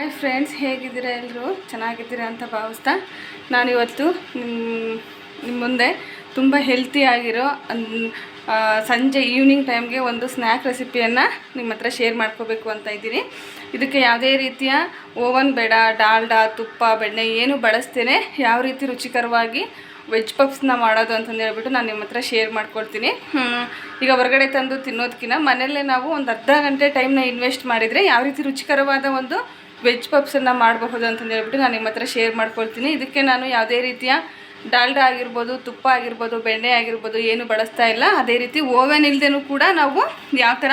Hi friends ಹೇಗಿದ್ದೀರಾ ಎಲ್ಲರೂ? ಚೆನ್ನಾಗಿದ್ದೀರಾ ಅಂತ ಭಾವಿಸ್ತಾ ನಾನಿವತ್ತು ನಿಮ್ಮ ನಿಮ್ಮ ಮುಂದೆ ತುಂಬ ಹೆಲ್ತಿಯಾಗಿರೋ ಸಂಜೆ ಈವ್ನಿಂಗ್ ಟೈಮ್ಗೆ ಒಂದು ಸ್ನ್ಯಾಕ್ ರೆಸಿಪಿಯನ್ನು ನಿಮ್ಮ ಹತ್ರ ಶೇರ್ ಮಾಡ್ಕೋಬೇಕು ಅಂತ ಇದ್ದೀನಿ. ಇದಕ್ಕೆ ಯಾವುದೇ ರೀತಿಯ ಓವನ್ ಬೇಡ, ಡಾಲ್ಡಾ, ತುಪ್ಪ, ಬೆಣ್ಣೆ ಏನು ಬಳಸ್ತೇನೆ ಯಾವ ರೀತಿ ರುಚಿಕರವಾಗಿ ವೆಜ್ ಪಪ್ಸ್ನ ಮಾಡೋದು ಅಂತಂದು ಹೇಳ್ಬಿಟ್ಟು ನಾನು ನಿಮ್ಮ ಹತ್ರ ಶೇರ್ ಮಾಡ್ಕೊಳ್ತೀನಿ. ಈಗ ಹೊರಗಡೆ ತಂದು ತಿನ್ನೋದಕ್ಕಿಂತ ಮನೆಯಲ್ಲೇ ನಾವು ಒಂದು ಅರ್ಧ ಗಂಟೆ ಟೈಮ್ನ ಇನ್ವೆಸ್ಟ್ ಮಾಡಿದರೆ ಯಾವ ರೀತಿ ರುಚಿಕರವಾದ ಒಂದು ವೆಜ್ ಪಪ್ಸನ್ನು ಮಾಡಬಹುದು ಅಂತಂದು ಹೇಳ್ಬಿಟ್ಟು ನಾನು ನಿಮ್ಮ ಹತ್ರ ಶೇರ್ ಮಾಡ್ಕೊಳ್ತೀನಿ. ಇದಕ್ಕೆ ನಾನು ಯಾವುದೇ ರೀತಿಯ ಡಾಲ್ಡಾ ಆಗಿರ್ಬೋದು, ತುಪ್ಪ ಆಗಿರ್ಬೋದು, ಬೆಣ್ಣೆ ಆಗಿರ್ಬೋದು ಏನು ಬಳಸ್ತಾ ಇಲ್ಲ. ಅದೇ ರೀತಿ ಓವೆನ್ ಇಲ್ಲದೇನೂ ಕೂಡ ನಾವು ಯಾವ ಥರ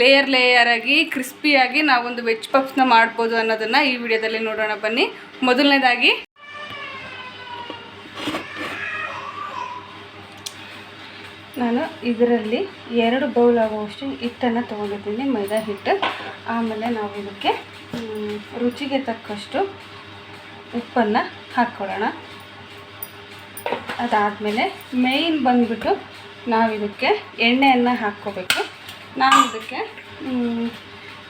ಲೇಯರ್ ಲೇಯರ್ ಆಗಿ ಕ್ರಿಸ್ಪಿಯಾಗಿ ನಾವೊಂದು ವೆಜ್ ಪಪ್ಸ್ನ ಮಾಡ್ಬೋದು ಅನ್ನೋದನ್ನು ಈ ವಿಡಿಯೋದಲ್ಲಿ ನೋಡೋಣ ಬನ್ನಿ. ಮೊದಲನೇದಾಗಿ ನಾನು ಇದರಲ್ಲಿ ಎರಡು ಬೌಲ್ ಆಗುವಷ್ಟು ಹಿಟ್ಟನ್ನು ತೊಗೊಂಡಿದ್ದೀನಿ ಮೈದಾ ಹಿಟ್ಟು. ಆಮೇಲೆ ನಾವು ಇದಕ್ಕೆ ರುಚಿಗೆ ತಕ್ಕಷ್ಟು ಉಪ್ಪನ್ನು ಹಾಕ್ಕೊಳ್ಳೋಣ ಅದಾದಮೇಲೆ ಮೇಯ್ನ್ ಬಂದುಬಿಟ್ಟು ನಾವು ಇದಕ್ಕೆ ಎಣ್ಣೆಯನ್ನು ಹಾಕ್ಕೋಬೇಕು. ನಾನು ಇದಕ್ಕೆ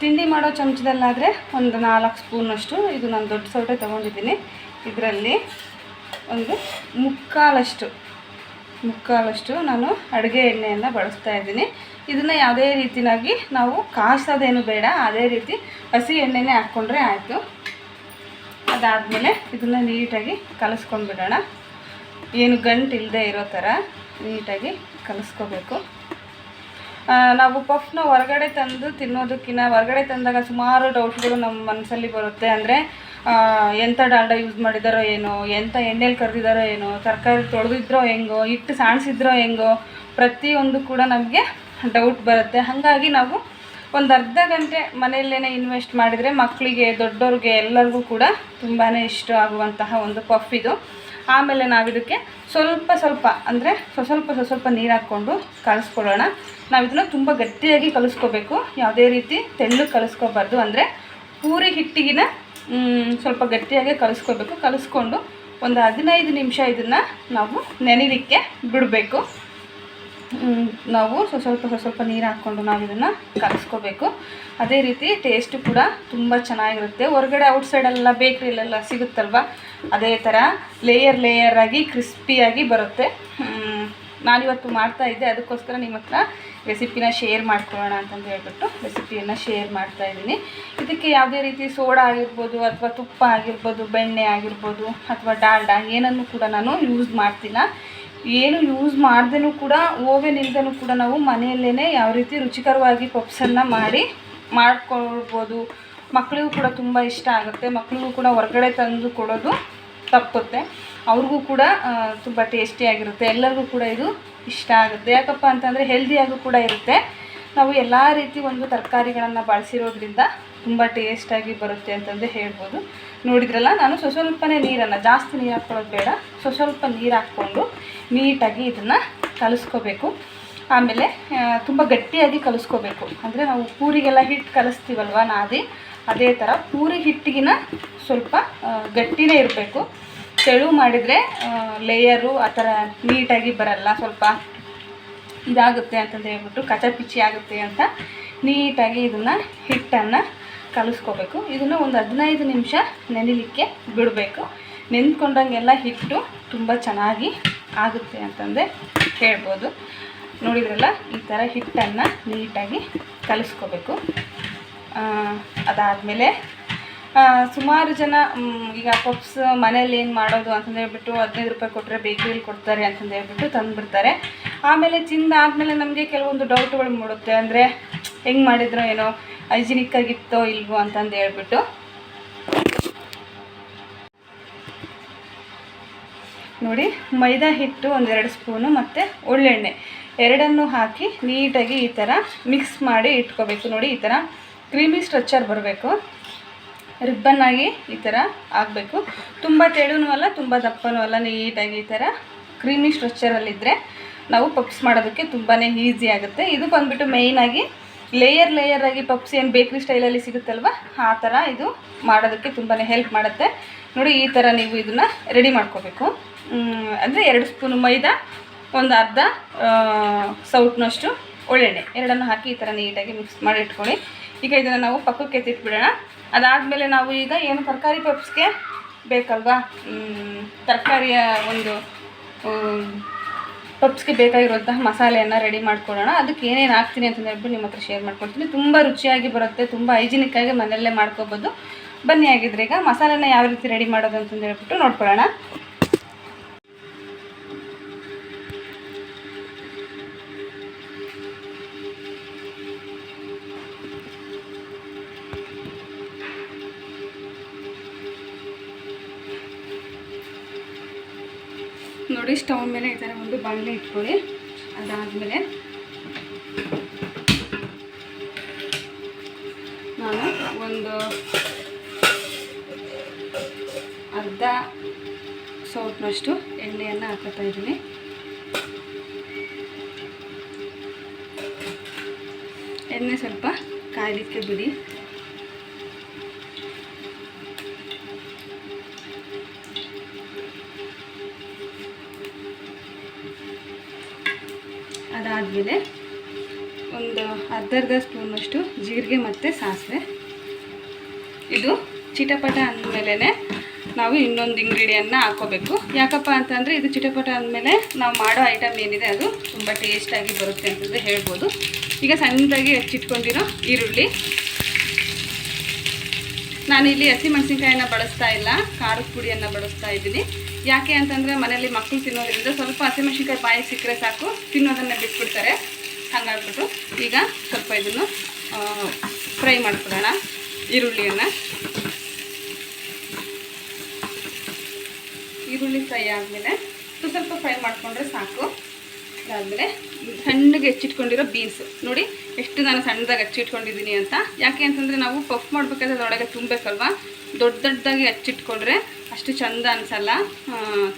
ತಿಂಡಿ ಮಾಡೋ ಚಮಚದಲ್ಲಾದರೆ ಒಂದು ನಾಲ್ಕು ಸ್ಪೂನಷ್ಟು ಇದು ನಾನು ದೊಡ್ಡ ಸೌಟೆ ತೊಗೊಂಡಿದ್ದೀನಿ. ಇದರಲ್ಲಿ ಒಂದು ಮುಕ್ಕಾಲಷ್ಟು ಮುಕ್ಕಾಲಷ್ಟು ನಾನು ಅಡುಗೆ ಎಣ್ಣೆಯನ್ನು ಬಳಸ್ತಾ ಇದ್ದೀನಿ. ಇದನ್ನು ಯಾವುದೇ ರೀತಿಯಾಗಿ ನಾವು ಕಾಸೋದೇನು ಬೇಡ, ಅದೇ ರೀತಿ ಹಸಿ ಎಣ್ಣೆನೇ ಹಾಕ್ಕೊಂಡ್ರೆ ಆಯಿತು. ಅದಾದಮೇಲೆ ಇದನ್ನು ನೀಟಾಗಿ ಕಲಿಸ್ಕೊಂಡ್ಬಿಡೋಣ. ಏನು ಗಂಟು ಇಲ್ಲದೆ ಇರೋ ಥರ ನೀಟಾಗಿ ಕಲಿಸ್ಕೋಬೇಕು. ನಾವು ಪಫ್ನ ಹೊರಗಡೆ ತಂದು ತಿನ್ನೋದಕ್ಕಿಂತ ಹೊರಗಡೆ ತಂದಾಗ ಸುಮಾರು ಡೌಟ್ಗಳು ನಮ್ಮ ಮನಸ್ಸಲ್ಲಿ ಬರುತ್ತೆ. ಅಂದರೆ ಎಂಥ ಡಾಲ್ಡ ಯೂಸ್ ಮಾಡಿದಾರೋ ಏನೋ ಎಂಥ ಎಣ್ಣೆಲಿ ಕರೆದಿದ್ದಾರೋ ಏನೋ, ತರಕಾರಿ ತೊಳೆದಿದ್ರೋ ಹೆಂಗೋ, ಹಿಟ್ಟು ಸಾಣಿಸಿದ್ರೋ ಹೆಂಗೋ, ಪ್ರತಿಯೊಂದು ಕೂಡ ನಮಗೆ ಡೌಟ್ ಬರುತ್ತೆ. ಹಾಗಾಗಿ ನಾವು ಒಂದು ಅರ್ಧ ಗಂಟೆ ಮನೆಯಲ್ಲೇ ಇನ್ವೆಸ್ಟ್ ಮಾಡಿದರೆ ಮಕ್ಕಳಿಗೆ ದೊಡ್ಡವ್ರಿಗೆ ಎಲ್ಲರಿಗೂ ಕೂಡ ತುಂಬಾ ಇಷ್ಟ ಆಗುವಂತಹ ಒಂದು ಪಫ್ ಇದು. ಆಮೇಲೆ ನಾವಿದಕ್ಕೆ ಸ್ವಲ್ಪ ಸ್ವಲ್ಪ ಅಂದರೆ ಸ್ವಲ್ಪ ಸ್ವಲ್ಪ ನೀರು ಹಾಕ್ಕೊಂಡು ಕಲಿಸ್ಕೊಳ್ಳೋಣ ನಾವು ಇದನ್ನು ತುಂಬ ಗಟ್ಟಿಯಾಗಿ ಕಲಿಸ್ಕೋಬೇಕು. ಯಾವುದೇ ರೀತಿ ತೆಳ್ಳು ಕಲಿಸ್ಕೋಬಾರ್ದು ಅಂದರೆ ಪೂರಿ ಹಿಟ್ಟಿಗಿನ ಸ್ವಲ್ಪ ಗಟ್ಟಿಯಾಗಿ ಕಲಿಸ್ಕೋಬೇಕು. ಕಲಿಸ್ಕೊಂಡು ಒಂದು ಹದಿನೈದು ನಿಮಿಷ ಇದನ್ನು ನಾವು ನೆನೆಲಿಕ್ಕೆ ಬಿಡಬೇಕು. ನಾವು ಸ್ವಲ್ಪ ಸ್ವ- ಸ್ವಲ್ಪ ನೀರು ಹಾಕ್ಕೊಂಡು ನಾವು ಇದನ್ನು ಕಲಿಸ್ಕೋಬೇಕು. ಅದೇ ರೀತಿ ಟೇಸ್ಟು ಕೂಡ ತುಂಬ ಚೆನ್ನಾಗಿರುತ್ತೆ. ಹೊರಗಡೆ ಔಟ್ಸೈಡೆಲ್ಲ ಬೇಕ್ರಿಲೆಲ್ಲ ಸಿಗುತ್ತಲ್ವ? ಅದೇ ಥರ ಲೇಯರ್ ಲೇಯರ್ ಆಗಿ ಕ್ರಿಸ್ಪಿಯಾಗಿ ಬರುತ್ತೆ. ನಾನಿವತ್ತು ಮಾಡ್ತಾ ಇದ್ದೆ. ಅದಕ್ಕೋಸ್ಕರ ನಿಮ್ಮ ಹತ್ರ ರೆಸಿಪಿನ ಶೇರ್ ಮಾಡ್ಕೊಳ್ಳೋಣ ಅಂತಂದು ಹೇಳ್ಬಿಟ್ಟು ರೆಸಿಪಿಯನ್ನು ಶೇರ್ ಮಾಡ್ತಾ ಇದ್ದೀನಿ. ಇದಕ್ಕೆ ಯಾವುದೇ ರೀತಿ ಸೋಡಾ ಆಗಿರ್ಬೋದು ಅಥವಾ ತುಪ್ಪ ಆಗಿರ್ಬೋದು, ಬೆಣ್ಣೆ ಆಗಿರ್ಬೋದು ಅಥವಾ ಡಾಲ್ಡಾ ಏನನ್ನು ಕೂಡ ನಾನು ಯೂಸ್ ಮಾಡ್ತಿಲ್ಲ. ಏನು ಯೂಸ್ ಮಾಡ್ದೇನೂ ಕೂಡ ಓವೆನ್ ಇಲ್ದೇನೂ ಕೂಡ ನಾವು ಮನೆಯಲ್ಲೇ ಯಾವ ರೀತಿ ರುಚಿಕರವಾಗಿ ಪಪ್ಸನ್ನು ಮಾಡಿ ಮಾಡ್ಕೊಳ್ಬೋದು. ಮಕ್ಕಳಿಗೂ ಕೂಡ ತುಂಬ ಇಷ್ಟ ಆಗುತ್ತೆ. ಮಕ್ಕಳಿಗೂ ಕೂಡ ಹೊರಗಡೆ ತಂದು ಕೊಡೋದು ತಪ್ಪುತ್ತೆ. ಅವ್ರಿಗೂ ಕೂಡ ತುಂಬ ಟೇಸ್ಟಿಯಾಗಿರುತ್ತೆ ಎಲ್ಲರಿಗೂ ಕೂಡ ಇದು ಇಷ್ಟ ಆಗುತ್ತೆ. ಯಾಕಪ್ಪ ಅಂತಂದರೆ ಹೆಲ್ದಿಯಾಗೂ ಕೂಡ ಇರುತ್ತೆ. ನಾವು ಎಲ್ಲ ರೀತಿ ಒಂದು ತರಕಾರಿಗಳನ್ನು ಬಳಸಿರೋದ್ರಿಂದ ತುಂಬ ಟೇಸ್ಟಾಗಿ ಬರುತ್ತೆ ಅಂತಂದು ಹೇಳ್ಬೋದು. ನೋಡಿದ್ರಲ್ಲ, ನಾನು ಸ್ವಸ್ವಲ್ಪನೇ ನೀರನ್ನು, ಜಾಸ್ತಿ ನೀರು ಹಾಕ್ಕೊಳ್ಳೋದು ಬೇಡ. ಸ್ವಸ್ವಲ್ಪ ನೀರು ಹಾಕ್ಕೊಂಡು ನೀಟಾಗಿ ಇದನ್ನು ಕಲಿಸ್ಕೋಬೇಕು. ಆಮೇಲೆ ತುಂಬ ಗಟ್ಟಿಯಾಗಿ ಕಲಿಸ್ಕೋಬೇಕು. ಅಂದರೆ ನಾವು ಪೂರಿಗೆಲ್ಲ ಹಿಟ್ಟು ಕಲಿಸ್ತೀವಲ್ವ ನಾದಿ? ಅದೇ ಥರ ಪೂರಿ ಹಿಟ್ಟಿಗಿನ ಸ್ವಲ್ಪ ಗಟ್ಟಿನೇ ಇರಬೇಕು. ತೆಳು ಮಾಡಿದರೆ ಲೇಯರು ಆ ಥರ ನೀಟಾಗಿ ಬರಲ್ಲ, ಸ್ವಲ್ಪ ಇದಾಗುತ್ತೆ ಅಂತಂದು ಹೇಳ್ಬಿಟ್ಟು ಕಚಪಿಚಿ ಆಗುತ್ತೆ ಅಂತ ನೀಟಾಗಿ ಇದನ್ನು ಹಿಟ್ಟನ್ನು ಕಲಿಸ್ಕೋಬೇಕು. ಇದನ್ನು ಒಂದು ಹದಿನೈದು ನಿಮಿಷ ನೆನಿಲಿಕ್ಕೆ ಬಿಡಬೇಕು. ನೆಂದ್ಕೊಂಡಂಗೆಲ್ಲ ಹಿಟ್ಟು ತುಂಬ ಚೆನ್ನಾಗಿ ಆಗುತ್ತೆ ಅಂತಂದೆ ಹೇಳ್ಬೋದು. ನೋಡಿದ್ರಲ್ಲ, ಈ ಥರ ಹಿಟ್ಟನ್ನು ನೀಟಾಗಿ ಕಲಿಸ್ಕೋಬೇಕು. ಅದಾದಮೇಲೆ ಸುಮಾರು ಜನ ಈಗ ಪಪ್ಸ್ ಮನೇಲಿ ಏನು ಮಾಡೋದು ಅಂತಂದೇಳ್ಬಿಟ್ಟು ಹದಿನೈದು ರೂಪಾಯಿ ಕೊಟ್ಟರೆ ಬೇಕ್ರಿಯಲ್ಲಿ ಕೊಡ್ತಾರೆ ಅಂತಂದೇಳ್ಬಿಟ್ಟು ತಂದುಬಿಡ್ತಾರೆ. ಆಮೇಲೆ ತಿಂದಾದ್ಮೇಲೆ ನಮಗೆ ಕೆಲವೊಂದು ಡೌಟ್ಗಳು ಮೂಡುತ್ತೆ. ಅಂದರೆ, ಹೆಂಗೆ ಮಾಡಿದ್ರೋ ಏನೋ, ಹೈಜಿನಿಕ್ಕಾಗಿತ್ತೋ ಇಲ್ವೋ ಅಂತಂದು ಹೇಳ್ಬಿಟ್ಟು ನೋಡಿ, ಮೈದಾ ಹಿಟ್ಟು ಒಂದೆರಡು ಸ್ಪೂನು ಮತ್ತು ಒಳ್ಳೆಣ್ಣೆ. ಎರಡನ್ನು ಹಾಕಿ ನೀಟಾಗಿ ಈ ಥರ ಮಿಕ್ಸ್ ಮಾಡಿ ಇಟ್ಕೋಬೇಕು. ನೋಡಿ, ಈ ಥರ ಕ್ರೀಮಿ ಸ್ಟ್ರಕ್ಚರ್ ಬರಬೇಕು. ರಿಬ್ಬನ್ ಆಗಿ ಈ ಥರ ಆಗಬೇಕು ತುಂಬ ತೆಳುನೂ ಅಲ್ಲ, ತುಂಬ ದಪ್ಪನೂ ಅಲ್ಲ, ನೀಟಾಗಿ ಈ ಥರ ಕ್ರೀಮಿ ಸ್ಟ್ರಕ್ಚರಲ್ಲಿದ್ದರೆ ನಾವು ಪಪ್ಸ್ ಮಾಡೋದಕ್ಕೆ ತುಂಬಾ ಈಸಿ ಆಗುತ್ತೆ. ಇದು ಬಂದುಬಿಟ್ಟು ಮೇಯ್ನಾಗಿ ಲೇಯರ್ ಲೇಯರ್ ಆಗಿ ಪಪ್ಸ್ ಏನು ಬೇಕ್ರಿ ಸ್ಟೈಲಲ್ಲಿ ಸಿಗುತ್ತಲ್ವ, ಆ ಥರ ಇದು ಮಾಡೋದಕ್ಕೆ ತುಂಬಾ ಹೆಲ್ಪ್ ಮಾಡುತ್ತೆ. ನೋಡಿ, ಈ ಥರ ನೀವು ಇದನ್ನು ರೆಡಿ ಮಾಡ್ಕೋಬೇಕು. ಅಂದರೆ ಎರಡು ಸ್ಪೂನ್ ಮೈದಾ, ಒಂದು ಅರ್ಧ ಸೌಟ್ನಷ್ಟು ಒಳ್ಳೆಣ್ಣೆ. ಎರಡನ್ನು ಹಾಕಿ ಈ ಥರ ನೀಟಾಗಿ ಮಿಕ್ಸ್ ಮಾಡಿ ಇಟ್ಕೊಳ್ಳಿ. ಈಗ ಇದನ್ನು ನಾವು ಪಕ್ಕಕ್ಕೆ ಎತ್ತಿಟ್ಬಿಡೋಣ. ಅದಾದಮೇಲೆ ನಾವು ಈಗ ಏನು ತರಕಾರಿ ಪಪ್ಸ್ಗೆ ಬೇಕಲ್ವಾ? ತರಕಾರಿಯ ಒಂದು ಪಪ್ಸ್ಗೆ ಬೇಕಾಗಿರುವಂತಹ ಮಸಾಲೆಯನ್ನು ರೆಡಿ ಮಾಡ್ಕೊಳ್ಳೋಣ. ಅದಕ್ಕೆ ಏನೇನು ಹಾಕ್ತೀನಿ ಅಂತ ಹೇಳ್ಬಿಟ್ಟು ನಿಮ್ಮ ಹತ್ರ ಶೇರ್ ಮಾಡ್ಕೊಳ್ತೀನಿ. ತುಂಬ ರುಚಿಯಾಗಿ ಬರುತ್ತೆ, ತುಂಬ ಹೈಜಿನಿಕ್ಕಾಗಿ ಮನೆಯಲ್ಲೇ ಮಾಡ್ಕೋಬೋದು. ಬನ್ನಿ ಆಗಿದ್ರೆ ಈಗ ಮಸಾಲೆನ ಯಾವ ರೀತಿ ರೆಡಿ ಮಾಡೋದು ಅಂತಂದು ಹೇಳ್ಬಿಟ್ಟು ನೋಡ್ಕೊಳ್ಳೋಣ. ನೋಡಿ ಸ್ಟವ್ ಮೇಲೆ ಈ ಥರ ಒಂದು ಬಾಣಲೆ ಇಟ್ಕೊಳ್ಳಿ. ಅದಾದಮೇಲೆ ನಾನು ಒಂದು ಅರ್ಧ ಸೌಟ್ನಷ್ಟು ಎಣ್ಣೆಯನ್ನು ಹಾಕೋತಾ ಇದ್ದೀನಿ. ಎಣ್ಣೆ ಸ್ವಲ್ಪ ಕಾಯಲಿಕ್ಕೆ ಬಿಡಿ. ಒಂದು ಅರ್ಧರ್ಧ ಸ್ಪೂನಷ್ಟು ಜೀರಿಗೆ ಮತ್ತು ಸಾಸಿವೆ. ಇದು ಚಿಟಪಟ ಅಂದಮೇಲೆ ನಾವು ಇನ್ನೊಂದು ಇಂಗ್ರೀಡಿಯನ್ನ ಹಾಕೋಬೇಕು. ಯಾಕಪ್ಪ ಅಂತಂದರೆ ಇದು ಚಿಟಪಟ ಅಂದಮೇಲೆ ನಾವು ಮಾಡೋ ಐಟಮ್ ಏನಿದೆ ಅದು ತುಂಬ ಟೇಸ್ಟಾಗಿ ಬರುತ್ತೆ ಅಂತಂದರೆ ಹೇಳ್ಬೋದು. ಈಗ ಸಣ್ಣದಾಗಿ ಹೆಚ್ಚಿಟ್ಕೊಂಡಿರೋ ಈರುಳ್ಳಿ. ನಾನಿಲ್ಲಿ ಹಸಿಮೆಣಸಿನ್ಕಾಯಿನ ಬಳಸ್ತಾ ಇಲ್ಲ, ಖಾರದ ಪುಡಿಯನ್ನು ಬಳಸ್ತಾ ಇದ್ದೀನಿ. ಯಾಕೆ ಅಂತಂದರೆ ಮನೆಯಲ್ಲಿ ಮಕ್ಕಳು ತಿನ್ನೋದ್ರಿಂದ ಸ್ವಲ್ಪ ಹಸಿಮೆಣಸಿನ್ಕಾಯಿ ಬಾಯಿ ಸಿಕ್ಕರೆ ಸಾಕು, ತಿನ್ನೋದನ್ನು ಬಿಟ್ಬಿಡ್ತಾರೆ. ಹಾಗಾಗ್ಬಿಟ್ಟು ಈಗ ಸ್ವಲ್ಪ ಇದನ್ನು ಫ್ರೈ ಮಾಡ್ಕೊಳ್ಳೋಣ, ಈರುಳ್ಳಿಯನ್ನು. ಈರುಳ್ಳಿ ಫ್ರೈ ಆದಮೇಲೆ ಸ್ವಲ್ಪ ಫ್ರೈ ಮಾಡಿಕೊಂಡ್ರೆ ಸಾಕು. ಅದಾದಮೇಲೆ ಸಣ್ಣಗೆ ಹೆಚ್ಚಿಟ್ಕೊಂಡಿರೋ ಬೀನ್ಸ್. ನೋಡಿ, ಎಷ್ಟು ನಾನು ಸಣ್ಣದಾಗಿ ಹಚ್ಚಿಟ್ಕೊಂಡಿದ್ದೀನಿ ಅಂತ. ಯಾಕೆ ಅಂತಂದರೆ ನಾವು ಪಫ್ ಮಾಡಬೇಕಾದ್ರೆ ಅದರೊಳಗೆ ತುಂಬಬೇಕಲ್ವಾ? ದೊಡ್ಡ ದೊಡ್ಡದಾಗಿ ಹಚ್ಚಿಟ್ಕೊಂಡ್ರೆ ಅಷ್ಟು ಚಂದ ಅನಿಸಲ್ಲ.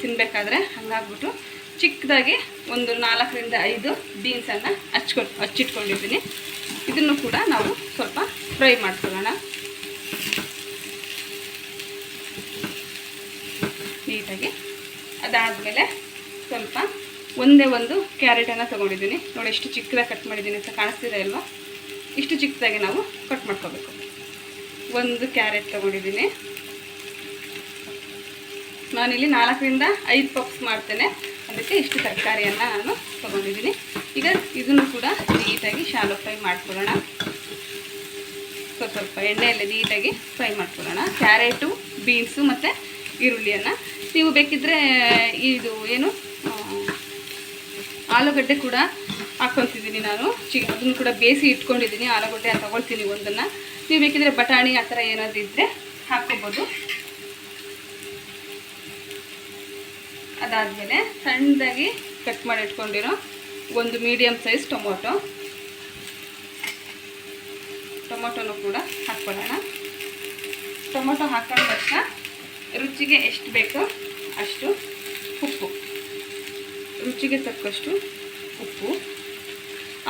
ತಿನ್ನಬೇಕಾದ್ರೆ ಹಾಗಾಗ್ಬಿಟ್ಟು ಚಿಕ್ಕದಾಗಿ ಒಂದು ನಾಲ್ಕರಿಂದ ಐದು ಬೀನ್ಸನ್ನು ಹಚ್ಕೊ ಹಚ್ಚಿಟ್ಕೊಂಡಿದ್ದೀನಿ. ಇದನ್ನು ಕೂಡ ನಾವು ಸ್ವಲ್ಪ ಫ್ರೈ ಮಾಡ್ಕೊಳ್ಳೋಣ. ನೀಟಾಗಿ. ಅದಾದಮೇಲೆ ಸ್ವಲ್ಪ ಒಂದೇ ಒಂದು ಕ್ಯಾರೆಟನ್ನು ತೊಗೊಂಡಿದ್ದೀನಿ. ನೋಡಿ, ಎಷ್ಟು ಚಿಕ್ಕದಾಗಿ ಕಟ್ ಮಾಡಿದ್ದೀನಿ ಅಂತ ಕಾಣಿಸ್ತಿದೆ ಅಲ್ವಾ? ಇಷ್ಟು ಚಿಕ್ಕದಾಗಿ ನಾವು ಕಟ್ ಮಾಡ್ಕೋಬೇಕು. ಒಂದು ಕ್ಯಾರೆಟ್ ತೊಗೊಂಡಿದ್ದೀನಿ. ನಾನಿಲ್ಲಿ ನಾಲ್ಕರಿಂದ ಐದು ಪಪ್ಸ್ ಮಾಡ್ತೇನೆ. ಅದಕ್ಕೆ ಇಷ್ಟು ತರಕಾರಿಯನ್ನು ನಾನು ತೊಗೊಂಡಿದ್ದೀನಿ. ಈಗ ಇದನ್ನು ಕೂಡ ನೀಟಾಗಿ ಶಾಲೋ ಫ್ರೈ ಮಾಡ್ಕೊಳ್ಳೋಣ. ಸ್ವಲ್ಪ ಸ್ವಲ್ಪ ಎಣ್ಣೆಯಲ್ಲಿ ನೀಟಾಗಿ ಫ್ರೈ ಮಾಡ್ಕೊಳ್ಳೋಣ. ಕ್ಯಾರೆಟು ಬೀನ್ಸು ಮತ್ತು ಈರುಳ್ಳಿಯನ್ನು. ನೀವು ಬೇಕಿದ್ದರೆ ಇದು ಏನು ಆಲೂಗಡ್ಡೆ ಕೂಡ ಹಾಕ್ಕೊತಿದ್ದೀನಿ ನಾನು. ಚಿ, ಅದನ್ನು ಕೂಡ ಬೇಯಿಸಿ ಇಟ್ಕೊಂಡಿದ್ದೀನಿ. ಆಲೂಗಡ್ಡೆ ತಗೊಳ್ತೀನಿ ಒಂದನ್ನು. ನೀವು ಬೇಕಿದ್ರೆ ಬಟಾಣಿ ಆ ಥರ ಏನಾದರೂ ಇದ್ದರೆ ಹಾಕ್ಕೋಬೋದು. ಅದಾದಮೇಲೆ ಸಣ್ಣದಾಗಿ ಕಟ್ ಮಾಡಿ ಇಟ್ಕೊಂಡಿರೋ ಒಂದು ಮೀಡಿಯಮ್ ಸೈಜ್ ಟೊಮೊಟೊ. ಟೊಮೊಟೊನು ಕೂಡ ಹಾಕ್ಕೊಳ್ಳೋಣ. ಟೊಮೊಟೊ ಹಾಕೊಂಡ ತಕ್ಷಣ ರುಚಿಗೆ ಎಷ್ಟು ಬೇಕೋ ಅಷ್ಟು ಉಪ್ಪು. ರುಚಿಗೆ ತಕ್ಕಷ್ಟು ಉಪ್ಪು.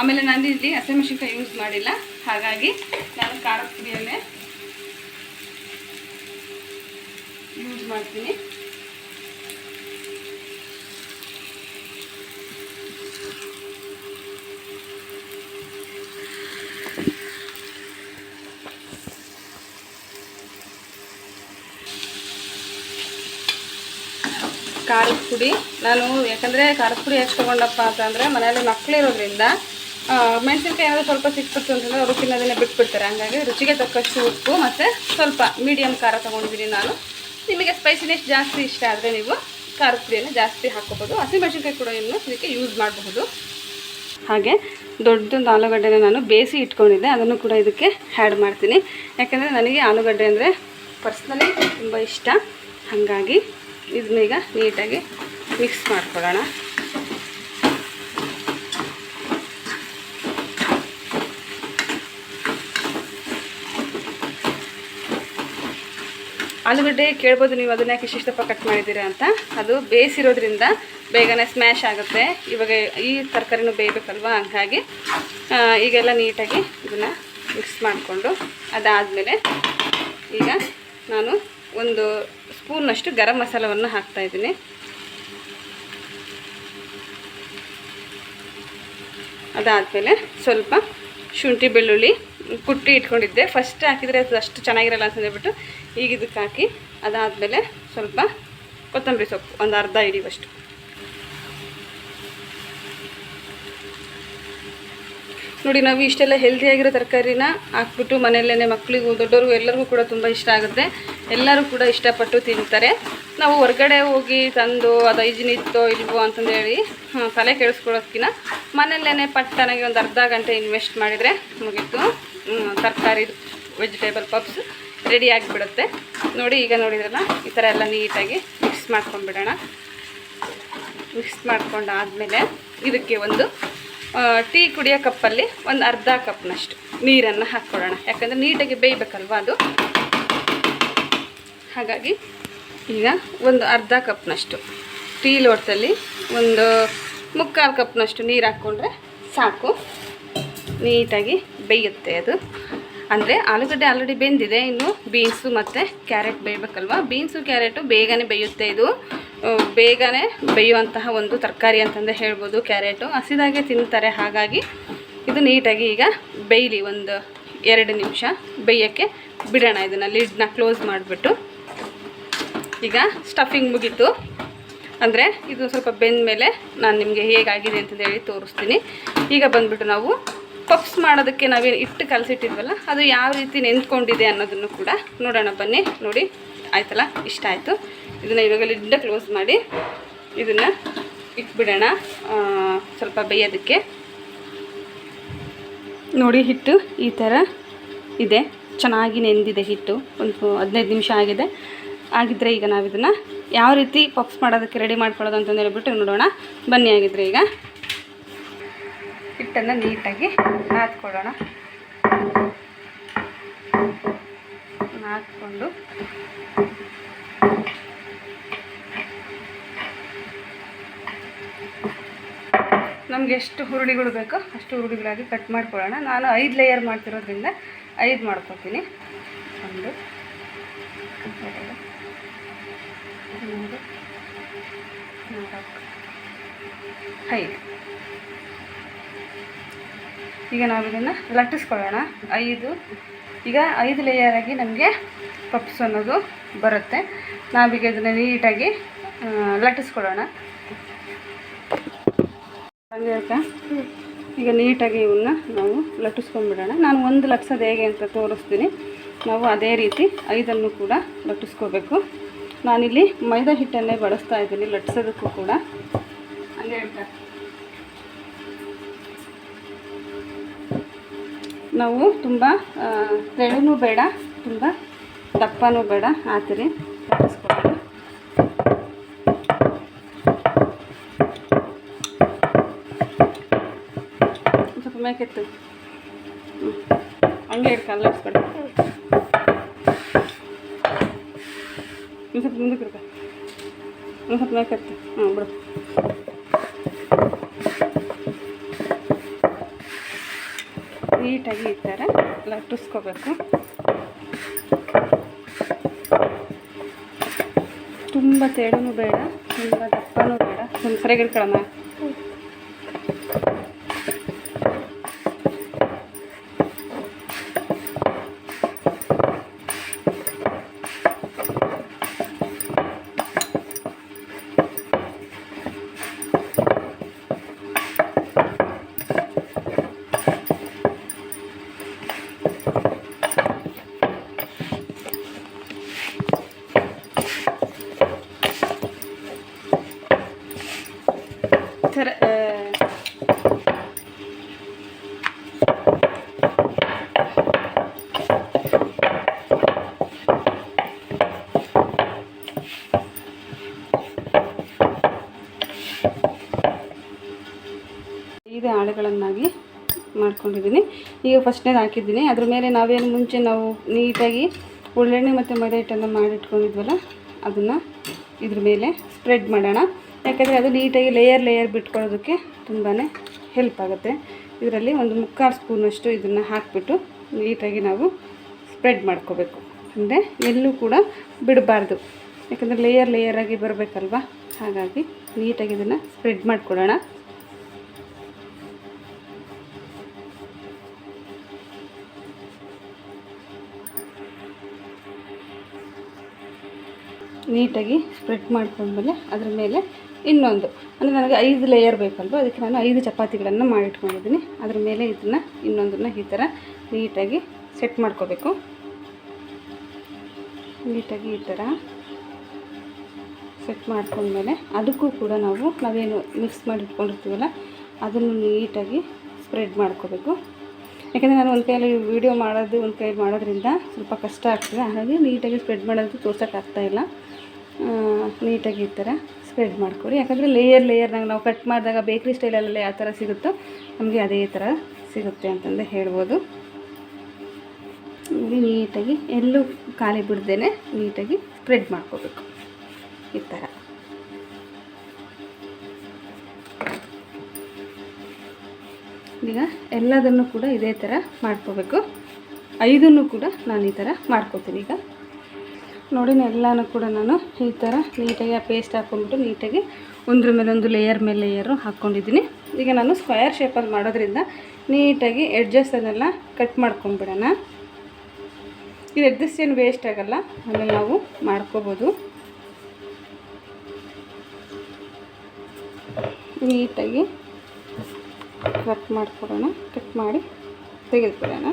ಆಮೇಲೆ ನಾನು ಇಲ್ಲಿ ಹಸಿಮೆಣಸಿನ್ಕಾಯಿ ಯೂಸ್ ಮಾಡಿಲ್ಲ. ಹಾಗಾಗಿ ನಾನು ಖಾರದ ಪುಡಿಯಲ್ಲೇ ಯೂಸ್ ಮಾಡ್ತೀನಿ ಖಾರದ ಪುಡಿ. ನಾನು ಯಾಕಂದರೆ ಖಾರದ ಪುಡಿ ಹೆಚ್ಚು ತೊಗೊಂಡಪ್ಪ ಅಂತಂದರೆ ಮನೆಯಲ್ಲಿ ಮಕ್ಕಳಿರೋದ್ರಿಂದ ಮೆಣಸಿನ್ಕಾಯಿ ಏನಾದರೂ ಸ್ವಲ್ಪ ಸಿಕ್ಬಿಡ್ತು ಅಂತಂದರೆ ಅವರು ತಿನ್ನೋದನ್ನೇ ಬಿಟ್ಬಿಡ್ತಾರೆ. ಹಂಗಾಗಿ ರುಚಿಗೆ ತಕ್ಕಷ್ಟು ಉಪ್ಪು ಮತ್ತು ಸ್ವಲ್ಪ ಮೀಡಿಯಮ್ ಖಾರ ತೊಗೊಂಡಿದ್ದೀನಿ ನಾನು. ನಿಮಗೆ ಸ್ಪೈಸಿನೆಸ್ ಜಾಸ್ತಿ ಇಷ್ಟ ಆದರೆ ನೀವು ಖಾರದ ಪುಡಿಯನ್ನು ಜಾಸ್ತಿ ಹಾಕ್ಕೋಬೋದು. ಹಸಿಮೆಣಸಿನ್ಕಾಯಿ ಕೂಡ ಇನ್ನು ಇದಕ್ಕೆ ಯೂಸ್ ಮಾಡಬಹುದು. ಹಾಗೆ ದೊಡ್ಡದೊಂದು ಆಲೂಗಡ್ಡೆನ ನಾನು ಬೇಯಿಸಿ ಇಟ್ಕೊಂಡಿದ್ದೆ. ಅದನ್ನು ಕೂಡ ಇದಕ್ಕೆ ಆ್ಯಡ್ ಮಾಡ್ತೀನಿ. ಯಾಕೆಂದರೆ ನನಗೆ ಆಲೂಗಡ್ಡೆ ಅಂದರೆ ಪರ್ಸ್ನಲಿ ತುಂಬ ಇಷ್ಟ. ಹಾಗಾಗಿ ಇದನ್ನೀಗ ನೀಟಾಗಿ ಮಿಕ್ಸ್ ಮಾಡ್ಕೊಳ್ಳೋಣ. ಆಲೂಗಡ್ಡೆ ಕೇಳ್ಬೋದು ನೀವು ಅದನ್ನ ಯಾಕೆ ಇಷ್ಟಿಷ್ಟಪ್ಪ ಕಟ್ ಮಾಡಿದ್ದೀರಾ ಅಂತ. ಅದು ಬೇಯಿಸಿರೋದ್ರಿಂದ ಬೇಗನೆ ಸ್ಮ್ಯಾಶ್ ಆಗುತ್ತೆ. ಇವಾಗ ಈ ತರಕಾರಿನೂ ಬೇಯಬೇಕಲ್ವಾ? ಹಾಗಾಗಿ ಈಗೆಲ್ಲ ನೀಟಾಗಿ ಇದನ್ನು ಮಿಕ್ಸ್ ಮಾಡಿಕೊಂಡು ಅದಾದಮೇಲೆ ಈಗ ನಾನು ಒಂದು ಸ್ಪೂನ್ನಷ್ಟು ಗರಂ ಮಸಾಲವನ್ನು ಹಾಕ್ತಾಯಿದ್ದೀನಿ ಅದಾದಮೇಲೆ ಸ್ವಲ್ಪ ಶುಂಠಿ ಬೆಳ್ಳುಳ್ಳಿ ಕುಟ್ಟಿ ಇಟ್ಕೊಂಡಿದ್ದೆ. ಫಸ್ಟ್ ಹಾಕಿದರೆ ಅದು ಅಷ್ಟು ಚೆನ್ನಾಗಿರಲ್ಲ ಅಂತ ಹೇಳ್ಬಿಟ್ಟು ಈಗ ಇದಕ್ಕೆ ಹಾಕಿ ಅದಾದಮೇಲೆ ಸ್ವಲ್ಪ ಕೊತ್ತಂಬರಿ ಸೊಪ್ಪು, ಒಂದು ಅರ್ಧ ಹಿಡಿಯುವಷ್ಟು. ನೋಡಿ, ನಾವು ಇಷ್ಟೆಲ್ಲ ಹೆಲ್ದಿಯಾಗಿರೋ ತರಕಾರಿನ ಹಾಕ್ಬಿಟ್ಟು ಮನೆಯಲ್ಲೇ ಮಕ್ಕಳಿಗೂ ದೊಡ್ಡವ್ರಿಗೂ ಎಲ್ಲರಿಗೂ ಕೂಡ ತುಂಬ ಇಷ್ಟ ಆಗುತ್ತೆ. ಎಲ್ಲರೂ ಕೂಡ ಇಷ್ಟಪಟ್ಟು ತಿಂತಾರೆ. ನಾವು ಹೊರ್ಗಡೆ ಹೋಗಿ ತಂದು ಅದು ಐಜಿನ್ ಇತ್ತೋ ಇಲ್ವೋ ಅಂತಂದು ಹೇಳಿ ತಲೆ ಕೆಡಿಸ್ಕೊಳ್ಳೋದಕ್ಕಿಂತ ಮನೆಯಲ್ಲೇ ಪಟ್ಟನಾಗಿ ಒಂದು ಅರ್ಧ ಗಂಟೆ ಇನ್ವೆಸ್ಟ್ ಮಾಡಿದರೆ ಮುಗೀತು. ತರಕಾರಿ ವೆಜಿಟೇಬಲ್ ಪಪ್ಸ್ ರೆಡಿ ಆಗಿಬಿಡುತ್ತೆ. ನೋಡಿ, ಈಗ ನೋಡಿದ್ರಲ್ಲ, ಈ ಥರ ಎಲ್ಲ ನೀಟಾಗಿ ಮಿಕ್ಸ್ ಮಾಡ್ಕೊಂಡ್ಬಿಡೋಣ. ಮಿಕ್ಸ್ ಮಾಡ್ಕೊಂಡು ಆದಮೇಲೆ ಇದಕ್ಕೆ ಒಂದು ಟೀ ಕುಡಿಯೋ ಕಪ್ಪಲ್ಲಿ ಒಂದು ಅರ್ಧ ಕಪ್ನಷ್ಟು ನೀರನ್ನು ಹಾಕ್ಕೊಡೋಣ. ಯಾಕಂದರೆ ನೀಟಾಗಿ ಬೇಯಬೇಕಲ್ವ ಅದು? ಹಾಗಾಗಿ ಈಗ ಒಂದು ಅರ್ಧ ಕಪ್ನಷ್ಟು ಟೀ ಲೋಟದಲ್ಲಿ ಒಂದು ಮುಕ್ಕಾಲು ಕಪ್ನಷ್ಟು ನೀರು ಹಾಕ್ಕೊಂಡ್ರೆ ಸಾಕು. ನೀಟಾಗಿ ಬೇಯುತ್ತೆ ಅದು. ಅಂದರೆ ಆಲೂಗಡ್ಡೆ ಆಲ್ರೆಡಿ ಬೆಂದಿದೆ, ಇನ್ನು ಬೀನ್ಸು ಮತ್ತು ಕ್ಯಾರೆಟ್ ಬೇಯಬೇಕಲ್ವ ಬೀನ್ಸು, ಕ್ಯಾರೆಟು ಬೇಗನೆ ಬೇಯುತ್ತೆ ಇದು. ಬೇಗನೆ ಬೇಯುವಂತಹ ಒಂದು ತರಕಾರಿ ಅಂತಂದೇ ಹೇಳ್ಬೋದು ಕ್ಯಾರೆಟು. ಹಸಿದಾಗೆ ತಿಂತಾರೆ, ಹಾಗಾಗಿ ಇದು ನೀಟಾಗಿ ಈಗ ಬೇಯಲಿ ಒಂದು ಎರಡು ನಿಮಿಷ ಬೇಯೋಕ್ಕೆ ಬಿಡೋಣ ಇದನ್ನು ಲಿಡ್ನ ಕ್ಲೋಸ್ ಮಾಡಿಬಿಟ್ಟು. ಈಗ ಸ್ಟಫಿಂಗ್ ಮುಗೀತು. ಅಂದರೆ ಇದು ಸ್ವಲ್ಪ ಬೆಂದ ಮೇಲೆ ನಾನು ನಿಮಗೆ ಹೇಗಾಗಿದೆ ಅಂತಂದು ಹೇಳಿ ತೋರಿಸ್ತೀನಿ. ಈಗ ಬಂದ್ಬಿಟ್ಟು ನಾವು ಪಫ್ಸ್ ಮಾಡೋದಕ್ಕೆ ನಾವೇನು ಇಟ್ಟು ಕಲಸಿಟ್ಟಿದ್ವಲ್ಲ, ಅದು ಯಾವ ರೀತಿ ನೆಂದ್ಕೊಂಡಿದೆ ಅನ್ನೋದನ್ನು ಕೂಡ ನೋಡೋಣ, ಬನ್ನಿ, ನೋಡಿ. ಆಯ್ತಲ್ಲ? ಇಷ್ಟ ಆಯಿತು. ಇದನ್ನು ಇವಾಗ ಲಿಡ್ಡ ಕ್ಲೋಸ್ ಮಾಡಿ ಇದನ್ನು ಇಟ್ಬಿಡೋಣ. ಸ್ವಲ್ಪ ಬೇಯೋದಕ್ಕೆ. ನೋಡಿ, ಹಿಟ್ಟು ಈ ಥರ ಇದೆ. ಚೆನ್ನಾಗಿ ನೆಂದಿದೆ ಹಿಟ್ಟು. ಒಂದು ಹದಿನೈದು ನಿಮಿಷ ಆಗಿದೆ. ಆಗಿದ್ದರೆ ಈಗ ನಾವು ಇದನ್ನು ಯಾವ ರೀತಿ ಪಫ್ಸ್ ಮಾಡೋದಕ್ಕೆ ರೆಡಿ ಮಾಡ್ಕೊಳ್ಳೋದು ಅಂತಂದು ಹೇಳ್ಬಿಟ್ಟು ನೋಡೋಣ. ಬನ್ನಿ ಆಗಿದ್ರೆ ಈಗ. ಹಿಟ್ಟನ್ನು ನೀಟಾಗಿ ನಾದ್ಕೊಳ್ಳೋಣ. ನಾದ್ಕೊಂಡು. ನಮ್ಗೆ ಎಷ್ಟು ಹುರುಳಿಗಳು ಬೇಕೋ ಅಷ್ಟು ಹುರುಳಿಗಳಾಗಿ ಕಟ್ ಮಾಡ್ಕೊಳ್ಳೋಣ. ನಾನು ಐದು ಲೇಯರ್ ಮಾಡ್ತಿರೋದ್ರಿಂದ ಐದು ಮಾಡ್ಕೊತೀನಿ. ಒಂದು ಐದು ಈಗ ನಾವು ಇದನ್ನು ಲಟ್ಟಿಸ್ಕೊಳ್ಳೋಣ. ಐದು. ಈಗ ಐದು ಲೇಯರ್ ಆಗಿ ನಮಗೆ ಪಪ್ಸ್ ಅನ್ನೋದು ಬರುತ್ತೆ. ನಾವೀಗ ಇದನ್ನು ನೀಟಾಗಿ ಲಟ್ಟಿಸ್ಕೊಳ್ಳೋಣ. ಈಗ ನೀಟಾಗಿ ಇವನ್ನ ನಾವು ಲಟ್ಟಿಸ್ಕೊಂಡ್ಬಿಡೋಣ. ನಾನು ಒಂದು ಲಟ್ಸೋದು ಹೇಗೆ ಅಂತ ತೋರಿಸ್ತೀನಿ. ನಾವು ಅದೇ ರೀತಿ ಐದನ್ನು ಕೂಡ ಲಟ್ಟಿಸ್ಕೋಬೇಕು. ನಾನಿಲ್ಲಿ ಮೈದಾ ಹಿಟ್ಟನ್ನೇ ಬಳಸ್ತಾ ಇದ್ದೀನಿ, ಲಟ್ಸೋದಕ್ಕೂ ಕೂಡ. ಹಂಗೆ ನಾವು ತುಂಬ ತೆಳುನೂ ಬೇಡ, ತುಂಬ ದಪ್ಪನೂ ಬೇಡ, ಆ ಥರ ಸ್ವಲ್ಪ ಮೇಕೆತ್ತು. ಹಂಗೆ ಇಡ್ಕ ಅಲ್ಲಾಡ್ಸ್ಬೇಡ ಒಂದು ಸ್ವಲ್ಪ ಮುಂದಕ್ಕೆ ಇಡ್ಕ ಒಂದು ಸ್ವಲ್ಪ ಮೇಕೆತ್ತು ಹಾಂ ಬಿಡು. ನೀಟಾಗಿ ಈ ಲಟ್ಟಿಸ್ಕೋಬೇಕು ತುಂಬ ತೇಡೂ ಬೇಡ, ತುಂಬ ದಪ್ಪನೂ ಬೇಡ. ಒಂದು ಸರಿಯಾಗಿ ಈಗ ಫಸ್ಟ್ನೇದು ಹಾಕಿದ್ದೀನಿ. ಅದ್ರ ಮೇಲೆ ನಾವೇನು ಮುಂಚೆ ನಾವು ನೀಟಾಗಿ ಒಳ್ಳೆಣ್ಣೆ ಮತ್ತು ಮೈದಾ ಹಿಟ್ಟನ್ನು ಮಾಡಿಟ್ಕೊಂಡಿದ್ವಲ್ಲ, ಅದನ್ನು ಇದ್ರ ಮೇಲೆ ಸ್ಪ್ರೆಡ್ ಮಾಡೋಣ. ಯಾಕಂದರೆ ಅದು ನೀಟಾಗಿ ಲೇಯರ್ ಲೇಯರ್ ಬಿಟ್ಕೊಳ್ಳೋದಕ್ಕೆ ತುಂಬಾ ಹೆಲ್ಪ್ ಆಗುತ್ತೆ. ಇದರಲ್ಲಿ ಒಂದು ಮುಕ್ಕಾಲು ಸ್ಪೂನಷ್ಟು ಇದನ್ನು ಹಾಕಿಬಿಟ್ಟು ನೀಟಾಗಿ ನಾವು ಸ್ಪ್ರೆಡ್ ಮಾಡ್ಕೋಬೇಕು. ಅಂದರೆ ಎಲ್ಲೂ ಕೂಡ ಬಿಡಬಾರ್ದು. ಯಾಕಂದರೆ ಲೇಯರ್ ಲೇಯರಾಗಿ ಬರಬೇಕಲ್ವ? ಹಾಗಾಗಿ ನೀಟಾಗಿ ಇದನ್ನು ಸ್ಪ್ರೆಡ್ ಮಾಡಿಕೊಡೋಣ ನೀಟಾಗಿ ಸ್ಪ್ರೆಡ್ ಮಾಡ್ಕೊಂಡ್ಮೇಲೆ ಅದ್ರ ಮೇಲೆ ಇನ್ನೊಂದು. ಅಂದರೆ ನನಗೆ ಐದು ಲೇಯರ್ ಬೇಕಲ್ವ? ಅದಕ್ಕೆ ನಾನು ಐದು ಚಪಾತಿಗಳನ್ನು ಮಾಡಿಟ್ಕೊಂಡಿದ್ದೀನಿ. ಅದ್ರ ಮೇಲೆ ಇದನ್ನು ಇನ್ನೊಂದನ್ನು ಈ ಥರ ನೀಟಾಗಿ ಸೆಟ್ ಮಾಡ್ಕೋಬೇಕು. ನೀಟಾಗಿ ಈ ಥರ ಸೆಟ್ ಮಾಡ್ಕೊಂಡ್ಮೇಲೆ ಅದಕ್ಕೂ ಕೂಡ ನಾವು ನಾವೇನು ಮಿಕ್ಸ್ ಮಾಡಿ ಇಟ್ಕೊಂಡಿರ್ತೀವಲ್ಲ ಅದನ್ನು ನೀಟಾಗಿ ಸ್ಪ್ರೆಡ್ ಮಾಡ್ಕೋಬೇಕು. ಯಾಕೆಂದರೆ ನಾನು ಒಂದು ಕೈಯಲ್ಲಿ ವೀಡಿಯೋ ಮಾಡೋದು ಒಂದು ಕೈಯಲ್ಲಿ ಮಾಡೋದ್ರಿಂದ ಸ್ವಲ್ಪ ಕಷ್ಟ ಆಗ್ತದೆ. ಹಾಗಾಗಿ ನೀಟಾಗಿ ಸ್ಪ್ರೆಡ್ ಮಾಡೋದು ತೋರ್ಸೋಕ್ಕಾಗ್ತಾ ಇಲ್ಲ. ಆ, ನೀಟಾಗಿ ಈ ಥರ ಸ್ಪ್ರೆಡ್ ಮಾಡ್ಕೊಡಿ. ಯಾಕಂದರೆ ಲೇಯರ್ ಲೇಯರ್ನಾಗ ನಾವು ಕಟ್ ಮಾಡಿದಾಗ ಬೇಕ್ರಿ ಸ್ಟೈಲಲ್ಲಿ ಯಾವ ಥರ ಸಿಗುತ್ತೋ ನಮಗೆ ಅದೇ ಥರ ಸಿಗುತ್ತೆ ಅಂತಂದು ಹೇಳ್ಬೋದು. ನೀಟಾಗಿ ಎಲ್ಲೂ ಖಾಲಿ ಬಿಡ್ದೇ ನೀಟಾಗಿ ಸ್ಪ್ರೆಡ್ ಮಾಡ್ಕೋಬೇಕು ಈ ಥರ. ಈಗ ಎಲ್ಲದನ್ನು ಕೂಡ ಇದೇ ಥರ ಮಾಡ್ಕೋಬೇಕು. ಐದನ್ನು ಕೂಡ ನಾನು ಈ ಥರ ಮಾಡ್ಕೋತೀನಿ ಈಗ. ನೋಡಿ, ಎಲ್ಲನೂ ಕೂಡ ನಾನು ಈ ಥರ ನೀಟಾಗಿ ಆ ಪೇಸ್ಟ್ ಹಾಕ್ಕೊಂಡ್ಬಿಟ್ಟು ನೀಟಾಗಿ ಒಂದ್ರ ಮೇಲೆ ಒಂದು ಲೇಯರ್ ಮೇಲೆ ಲೇಯರು ಹಾಕ್ಕೊಂಡಿದ್ದೀನಿ ಈಗ ನಾನು ಸ್ಕ್ವಯರ್ ಶೇಪಲ್ಲಿ ಮಾಡೋದ್ರಿಂದ ನೀಟಾಗಿ ಎಡ್ಜಸ್ಟನ್ನೆಲ್ಲ ಕಟ್ ಮಾಡ್ಕೊಂಡ್ಬಿಡೋಣ. ಇದು ಎಡ್ಜಸ್ಟ್ ಏನು ವೇಸ್ಟ್ ಆಗಲ್ಲ ಆಮೇಲೆ ನಾವು ಮಾಡ್ಕೋಬೋದು. ನೀಟಾಗಿ ಕಟ್ ಮಾಡ್ಕೊಡೋಣ ಕಟ್ ಮಾಡಿ ತೆಗೆದುಬಿಡೋಣ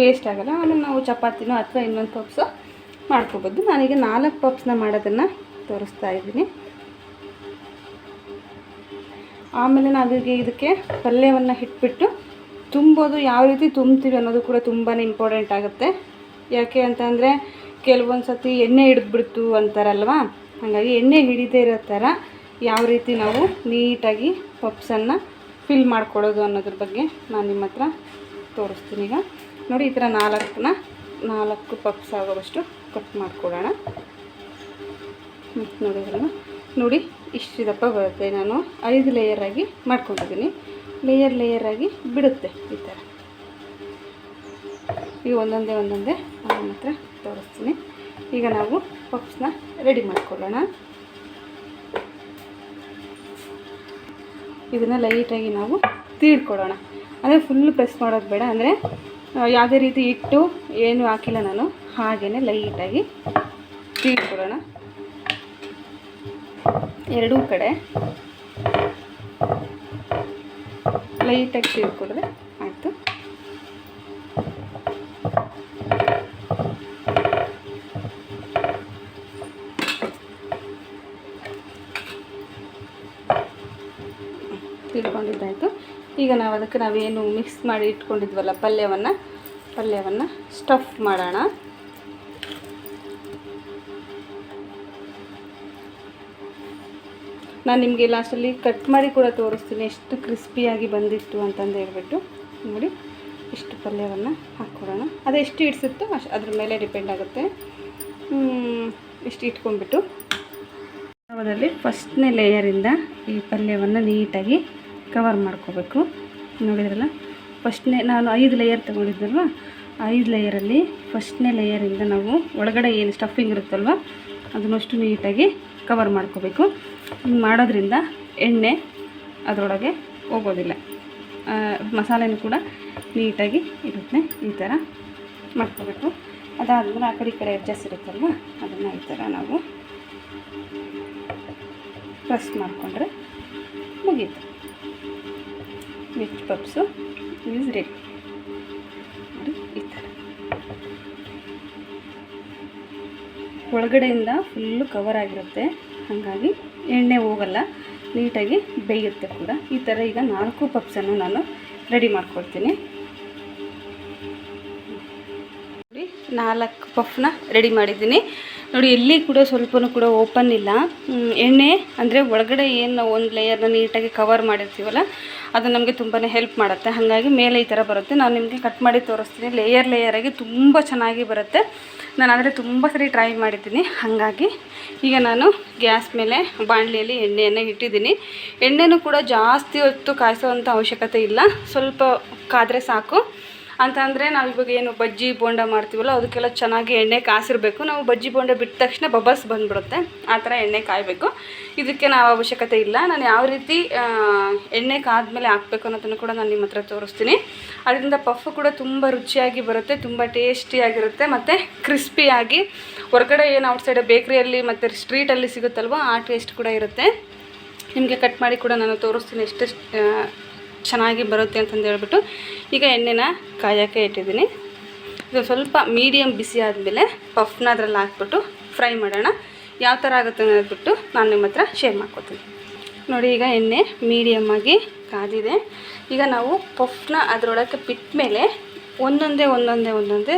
ವೇಸ್ಟ್ ಆಗೋಲ್ಲ, ಆಮೇಲೆ ನಾವು ಚಪಾತಿನೋ ಅಥವಾ ಇನ್ನೊಂದು ಪಪ್ಸು ಮಾಡ್ಕೋಬೋದು. ನಾನೀಗ ನಾಲ್ಕು ಪಪ್ಸ್ನ ಮಾಡೋದನ್ನು ತೋರಿಸ್ತಾ ಇದ್ದೀನಿ. ಆಮೇಲೆ ನಾವೀಗ ಇದಕ್ಕೆ ಪಲ್ಯವನ್ನು ಇಟ್ಬಿಟ್ಟು ತುಂಬೋದು, ಯಾವ ರೀತಿ ತುಂಬ್ತೀವಿ ಅನ್ನೋದು ಕೂಡ ತುಂಬಾ ಇಂಪಾರ್ಟೆಂಟ್ ಆಗುತ್ತೆ. ಯಾಕೆ ಅಂತಂದರೆ ಕೆಲವೊಂದು ಸತಿ ಎಣ್ಣೆ ಹಿಡಿದ್ಬಿಡ್ತು ಅಂತಾರಲ್ವಾ? ಹಾಗಾಗಿ ಎಣ್ಣೆ ಹಿಡಿದೇ ಇರೋ ಥರ ಯಾವ ರೀತಿ ನಾವು ನೀಟಾಗಿ ಪಪ್ಸನ್ನು ಫಿಲ್ ಮಾಡ್ಕೊಳ್ಳೋದು ಅನ್ನೋದ್ರ ಬಗ್ಗೆ ನಾನು ನಿಮ್ಮ ಹತ್ರ ತೋರಿಸ್ತೀನಿ ಈಗ. ನೋಡಿ, ಈ ಥರ ನಾಲ್ಕನ್ನ, ನಾಲ್ಕು ಪಪ್ಸ್ ಆಗೋವಷ್ಟು ಕಟ್ ಮಾಡ್ಕೊಳ್ಳೋಣ. ನೋಡಿ ಅದನ್ನು ನೋಡಿ, ಇಷ್ಟು ದಪ್ಪ ಬರುತ್ತೆ. ನಾನು ಐದು ಲೇಯರಾಗಿ ಮಾಡ್ಕೊಂಡಿದ್ದೀನಿ. ಲೇಯರ್ ಲೇಯರಾಗಿ ಬಿಡುತ್ತೆ ಈ ಥರ ಈಗ ಒಂದೊಂದೇ ಒಂದೊಂದೇ ನಾನು ಹತ್ರ ತೋರಿಸ್ತೀನಿ. ಈಗ ನಾವು ಪಪ್ಸ್ನ ರೆಡಿ ಮಾಡ್ಕೊಳ್ಳೋಣ. ಇದನ್ನು ಲೈಟಾಗಿ ನಾವು ತೀಡ್ಕೊಡೋಣ ಅಂದರೆ ಫುಲ್ ಪ್ರೆಸ್ ಮಾಡೋದು ಬೇಡ. ಅಂದರೆ ಯಾವುದೇ ರೀತಿ ಇಟ್ಟು ಏನು ಹಾಕಿಲ್ಲ ನಾನು. ಹಾಗೆಯೇ ಲೈಟಾಗಿ ತೀಡ್ಕೊಡೋಣ ಎರಡೂ ಕಡೆ ಲೈಟಾಗಿ ತೀಡ್ಕೊಂಡ್ರೆ ಈಗ ನಾವು ಅದಕ್ಕೆ ನಾವೇನು ಮಿಕ್ಸ್ ಮಾಡಿ ಇಟ್ಕೊಂಡಿದ್ವಲ್ಲ ಪಲ್ಯವನ್ನು ಪಲ್ಯವನ್ನು ಸ್ಟಫ್ ಮಾಡೋಣ. ನಾನು ನಿಮಗೆ ಲಾಸ್ಟಲ್ಲಿ ಕಟ್ ಮಾಡಿ ಕೂಡ ತೋರಿಸ್ತೀನಿ ಎಷ್ಟು ಕ್ರಿಸ್ಪಿಯಾಗಿ ಬಂದಿತ್ತು ಅಂತಂದು ಹೇಳ್ಬಿಟ್ಟು. ನೋಡಿ ಇಷ್ಟು ಪಲ್ಯವನ್ನು ಹಾಕ್ಕೊಡೋಣ. ಅದು ಎಷ್ಟು ಇಡ್ಸುತ್ತೋ ಅಷ್ಟು ಅದ್ರ ಮೇಲೆ ಡಿಪೆಂಡ್ ಆಗುತ್ತೆ. ಇಷ್ಟು ಇಟ್ಕೊಂಡ್ಬಿಟ್ಟು. ಅದರಲ್ಲಿ ಫಸ್ಟ್ನೇ ಲೇಯರಿಂದ ಈ ಪಲ್ಯವನ್ನು ನೀಟಾಗಿ ಕವರ್ ಮಾಡ್ಕೋಬೇಕು. ನೋಡಿದ್ರಲ್ಲ? ಫಸ್ಟ್ನೇ ನಾನು ಐದು ಲೇಯರ್ ತೊಗೊಂಡಿದ್ದಲ್ವ? ಐದು ಲೇಯರಲ್ಲಿ ಫಸ್ಟ್ನೇ ಲೇಯರಿಂದ ನಾವು ಒಳಗಡೆ ಏನು ಸ್ಟಫಿಂಗ್ ಇರುತ್ತಲ್ವ ಅದನ್ನಷ್ಟು ನೀಟಾಗಿ ಕವರ್ ಮಾಡ್ಕೋಬೇಕು. ಮಾಡೋದ್ರಿಂದ ಎಣ್ಣೆ ಅದರೊಳಗೆ ಹೋಗೋದಿಲ್ಲ. ಮಸಾಲೆನೂ ಕೂಡ ನೀಟಾಗಿ ಇರುತ್ತೆ, ಈ ಥರ ಮಾಡ್ಕೋಬೇಕು. ಅದಾದಮೇಲೆ ಆ ಕಡೆ ಈ ಕಡೆ ಅಡ್ಜಸ್ಟ್ ಇರುತ್ತಲ್ವ, ಅದನ್ನು ಈ ಥರ ನಾವು ಪ್ರೆಸ್ ಮಾಡಿಕೊಂಡ್ರೆ ಮುಗೀತು. ಮಿಕ್ಸ್ ಪಪ್ಸು ಈಸ್ ರೆಡಿ ನೋಡಿ ಈ ಥರ ಒಳಗಡೆಯಿಂದ ಫುಲ್ಲು ಕವರ್ ಆಗಿರುತ್ತೆ. ಹಾಗಾಗಿ ಎಣ್ಣೆ ಹೋಗಲ್ಲ, ನೀಟಾಗಿ ಬೇಯುತ್ತೆ ಕೂಡ. ಈ ಥರ ಈಗ ನಾಲ್ಕು ಪಪ್ಸನ್ನು ನಾನು ರೆಡಿ ಮಾಡ್ಕೊಳ್ತೀನಿ. ನಾಲ್ಕು ಪಫ್ನ ರೆಡಿ ಮಾಡಿದ್ದೀನಿ. ನೋಡಿ ಎಲ್ಲಿ ಕೂಡ ಸ್ವಲ್ಪನೂ ಕೂಡ ಓಪನ್ ಇಲ್ಲ. ಎಣ್ಣೆ ಅಂದರೆ ಒಳಗಡೆ ಏನು ನಾವು ಒಂದು ಲೇಯರ್ನ ನೀಟಾಗಿ ಕವರ್ ಮಾಡಿರ್ತೀವಲ್ಲ, ಅದು ನಮಗೆ ತುಂಬಾ ಹೆಲ್ಪ್ ಮಾಡುತ್ತೆ. ಹಾಗಾಗಿ ಮೇಲೆ ಈ ಥರ ಬರುತ್ತೆ. ನಾನು ನಿಮಗೆ ಕಟ್ ಮಾಡಿ ತೋರಿಸ್ತೀನಿ. ಲೇಯರ್ ಲೇಯರಾಗಿ ತುಂಬ ಚೆನ್ನಾಗಿ ಬರುತ್ತೆ. ನಾನು ಆದರೆ ತುಂಬ ಸರಿ ಟ್ರೈ ಮಾಡಿದ್ದೀನಿ. ಹಾಗಾಗಿ ಈಗ ನಾನು ಗ್ಯಾಸ್ ಮೇಲೆ ಬಾಣಲಿಯಲ್ಲಿ ಎಣ್ಣೆಯನ್ನು ಇಟ್ಟಿದ್ದೀನಿ. ಎಣ್ಣೆನೂ ಕೂಡ ಜಾಸ್ತಿ ಹೊತ್ತು ಕಾಯಿಸೋವಂಥ ಅವಶ್ಯಕತೆ ಇಲ್ಲ. ಸ್ವಲ್ಪ ಕಾದರೆ ಸಾಕು. ಅಂತ ಅಂದರೆ ನಾವು ಇವಾಗ ಏನು ಬಜ್ಜಿ ಬೋಂಡ ಮಾಡ್ತೀವಲ್ಲ ಅದಕ್ಕೆಲ್ಲ ಚೆನ್ನಾಗಿ ಎಣ್ಣೆ ಕಾಸಿರಬೇಕು. ನಾವು ಬಜ್ಜಿ ಬೋಂಡ ಬಿಟ್ಟ ತಕ್ಷಣ ಬಬಲ್ಸ್ ಬಂದುಬಿಡುತ್ತೆ. ಆ ಥರ ಎಣ್ಣೆ ಕಾಯಬೇಕು. ಇದಕ್ಕೆ ನಾವು ಅವಶ್ಯಕತೆ ಇಲ್ಲ. ನಾನು ಯಾವ ರೀತಿ ಎಣ್ಣೆ ಕಾದ್ಮೇಲೆ ಹಾಕಬೇಕು ಅನ್ನೋದನ್ನು ಕೂಡ ನಾನು ನಿಮ್ಮ ಹತ್ರ ತೋರಿಸ್ತೀನಿ. ಅದರಿಂದ ಪಫ್ ಕೂಡ ತುಂಬ ರುಚಿಯಾಗಿ ಬರುತ್ತೆ ತುಂಬ ಟೇಸ್ಟಿಯಾಗಿರುತ್ತೆ ಮತ್ತು ಕ್ರಿಸ್ಪಿಯಾಗಿ. ಹೊರಗಡೆ ಏನು ಔಟ್ಸೈಡ್ ಬೇಕ್ರಿಯಲ್ಲಿ ಮತ್ತು ಸ್ಟ್ರೀಟಲ್ಲಿ ಸಿಗುತ್ತಲ್ವ ಆ ಟೇಸ್ಟ್ ಕೂಡ ಇರುತ್ತೆ. ನಿಮಗೆ ಕಟ್ ಮಾಡಿ ಕೂಡ ನಾನು ತೋರಿಸ್ತೀನಿ ಎಷ್ಟು ಆ, ಚೆನ್ನಾಗಿ ಬರುತ್ತೆ ಅಂತಂದು ಹೇಳ್ಬಿಟ್ಟು ಈಗ ಎಣ್ಣೆನ ಕಾಯೋಕ್ಕೆ ಇಟ್ಟಿದ್ದೀನಿ. ಇದು ಸ್ವಲ್ಪ ಮೀಡಿಯಮ್ ಬಿಸಿ ಆದಮೇಲೆ ಪಫ್ನ ಅದರಲ್ಲಿ ಹಾಕ್ಬಿಟ್ಟು ಫ್ರೈ ಮಾಡೋಣ. ಯಾವ ಥರ ಆಗುತ್ತೆ ಅನ್ನೋದ್ಬಿಟ್ಟು ನಾನು ನಿಮ್ಮ ಹತ್ರ ಶೇರ್ ಮಾಡ್ಕೊತೀನಿ. ನೋಡಿ, ಈಗ ಎಣ್ಣೆ ಮೀಡಿಯಮ್ಮಾಗಿ ಕಾದಿದೆ. ಈಗ ನಾವು ಪಫ್ನ ಅದರೊಳಗೆ ಬಿಟ್ಟ ಮೇಲೆ ಒಂದೊಂದೇ ಒಂದೊಂದೇ ಒಂದೊಂದೇ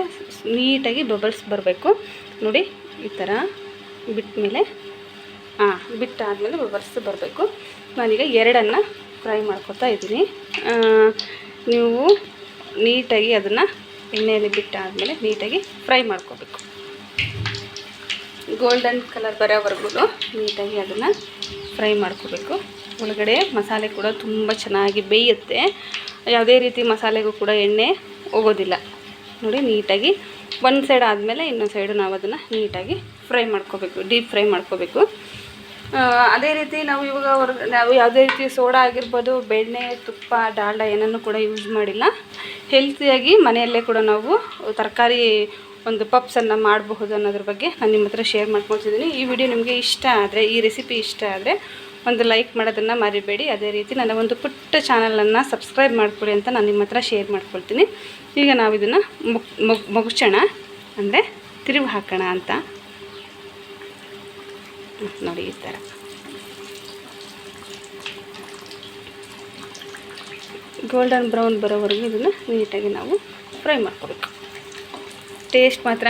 ನೀಟಾಗಿ ಬಬಲ್ಸ್ ಬರಬೇಕು. ನೋಡಿ, ಈ ಥರ ಬಿಟ್ಟ ಮೇಲೆ ಹಾಂ ಬಿಟ್ಟಾದಮೇಲೆ ಬಬಲ್ಸ್ ಬರಬೇಕು. ನಾನೀಗ ಎರಡನ್ನು ಫ್ರೈ ಮಾಡ್ಕೊತಾ ಇದ್ದೀನಿ. ನೀವು ನೀಟಾಗಿ ಅದನ್ನು ಎಣ್ಣೆಯಲ್ಲಿ ಬಿಟ್ಟಾದಮೇಲೆ ನೀಟಾಗಿ ಫ್ರೈ ಮಾಡ್ಕೋಬೇಕು. ಗೋಲ್ಡನ್ ಕಲರ್ ಬರೋವರೆಗೂ ನೀಟಾಗಿ ಅದನ್ನು ಫ್ರೈ ಮಾಡ್ಕೋಬೇಕು. ಒಳಗಡೆ ಮಸಾಲೆ ಕೂಡ ತುಂಬ ಚೆನ್ನಾಗಿ ಬೇಯುತ್ತೆ. ಯಾವುದೇ ರೀತಿ ಮಸಾಲೆಗೂ ಕೂಡ ಎಣ್ಣೆ ಹೋಗೋದಿಲ್ಲ. ನೋಡಿ, ನೀಟಾಗಿ ಒಂದು ಸೈಡ್ ಆದಮೇಲೆ ಇನ್ನೊಂದು ಸೈಡು ನಾವು ಅದನ್ನು ನೀಟಾಗಿ ಫ್ರೈ ಮಾಡ್ಕೋಬೇಕು, ಡೀಪ್ ಫ್ರೈ ಮಾಡ್ಕೋಬೇಕು. ಅದೇ ರೀತಿ ನಾವು ಇವಾಗ ಹೊರ ನಾವು ಯಾವುದೇ ರೀತಿ ಸೋಡಾ ಆಗಿರ್ಬೋದು, ಬೆಣ್ಣೆ, ತುಪ್ಪ, ಡಾಲ್ಡ ಏನನ್ನು ಕೂಡ ಯೂಸ್ ಮಾಡಿಲ್ಲ. ಹೆಲ್ತಿಯಾಗಿ ಮನೆಯಲ್ಲೇ ಕೂಡ ನಾವು ತರಕಾರಿ ಒಂದು ಪಪ್ಸನ್ನು ಮಾಡಬಹುದು ಅನ್ನೋದ್ರ ಬಗ್ಗೆ ನಾನು ನಿಮ್ಮ ಹತ್ರ ಶೇರ್ ಮಾಡ್ಕೊಳ್ತಿದ್ದೀನಿ. ಈ ವಿಡಿಯೋ ನಿಮಗೆ ಇಷ್ಟ ಆದರೆ, ಈ ರೆಸಿಪಿ ಇಷ್ಟ ಆದರೆ ಒಂದು ಲೈಕ್ ಮಾಡೋದನ್ನು ಮರಿಬೇಡಿ. ಅದೇ ರೀತಿ ನನ್ನ ಒಂದು ಪುಟ್ಟ ಚಾನಲನ್ನು ಸಬ್ಸ್ಕ್ರೈಬ್ ಮಾಡ್ಕೊಳ್ಳಿ ಅಂತ ನಾನು ನಿಮ್ಮ ಹತ್ರ ಶೇರ್ ಮಾಡ್ಕೊಳ್ತೀನಿ. ಈಗ ನಾವು ಇದನ್ನು ಮುಗ್ ಮುಗ್ ಮುಗುಚೋಣ ಅಂದರೆ ತಿರುವು ಹಾಕೋಣ ಅಂತ. ನೋಡಿ ಈ ಥರ ಗೋಲ್ಡನ್ ಬ್ರೌನ್ ಬರೋವರೆಗೂ ಇದನ್ನು ನೀಟಾಗಿ ನಾವು ಫ್ರೈ ಮಾಡ್ಕೋಬೇಕು. ಟೇಸ್ಟ್ ಮಾತ್ರ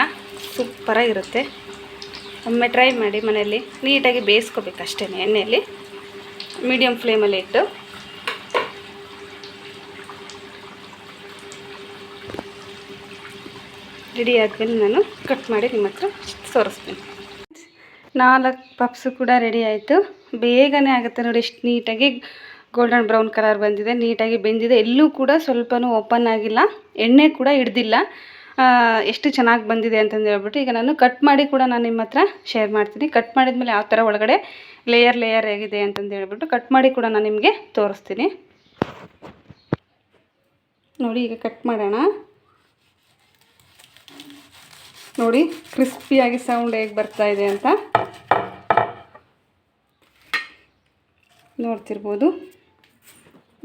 ಸೂಪರಾಗಿರುತ್ತೆ ಒಮ್ಮೆ ಟ್ರೈ ಮಾಡಿ ಮನೆಯಲ್ಲಿ ನೀಟಾಗಿ ಬೇಯಿಸ್ಕೋಬೇಕು ಅಷ್ಟೇ ಎಣ್ಣೆಯಲ್ಲಿ. ಮೀಡಿಯಮ್ ಫ್ಲೇಮಲ್ಲಿ ಇಟ್ಟು. ರೆಡಿ ಆದ್ಮೇಲೆ ನಾನು ಕಟ್ ಮಾಡಿ ನಿಮ್ಮ ಹತ್ರ ತೋರಿಸ್ತೀನಿ ನಾಲ್ಕು ಪಪ್ಸು ಕೂಡ ರೆಡಿ ಆಯಿತು. ಬೇಗನೆ ಆಗುತ್ತೆ ನೋಡಿ ಎಷ್ಟು ನೀಟಾಗಿ ಗೋಲ್ಡನ್ ಬ್ರೌನ್ ಕಲರ್ ಬಂದಿದೆ, ನೀಟಾಗಿ ಬೆಂದಿದೆ. ಎಲ್ಲೂ ಕೂಡ ಸ್ವಲ್ಪನೂ ಓಪನ್ ಆಗಿಲ್ಲ. ಎಣ್ಣೆ ಕೂಡ ಹಿಡ್ದಿಲ್ಲ. ಎಷ್ಟು ಚೆನ್ನಾಗಿ ಬಂದಿದೆ ಅಂತಂದು ಹೇಳ್ಬಿಟ್ಟು ಈಗ ನಾನು ಕಟ್ ಮಾಡಿ ಕೂಡ ನಾನು ನಿಮ್ಮ ಹತ್ರ ಶೇರ್ ಮಾಡ್ತೀನಿ. ಕಟ್ ಮಾಡಿದ್ಮೇಲೆ ಯಾವ ಥರ ಒಳಗಡೆ ಲೇಯರ್ ಲೇಯರ್ ಆಗಿದೆ ಅಂತಂದು ಹೇಳ್ಬಿಟ್ಟು ಕಟ್ ಮಾಡಿ ಕೂಡ ನಾನು ನಿಮಗೆ ತೋರಿಸ್ತೀನಿ. ನೋಡಿ, ಈಗ ಕಟ್ ಮಾಡೋಣ. ನೋಡಿ ಕ್ರಿಸ್ಪಿಯಾಗಿ ಸೌಂಡ್ ಹೇಗೆ ಬರ್ತಾ ಇದೆ ಅಂತ. ನೋಡ್ತಿರ್ಬೋದು.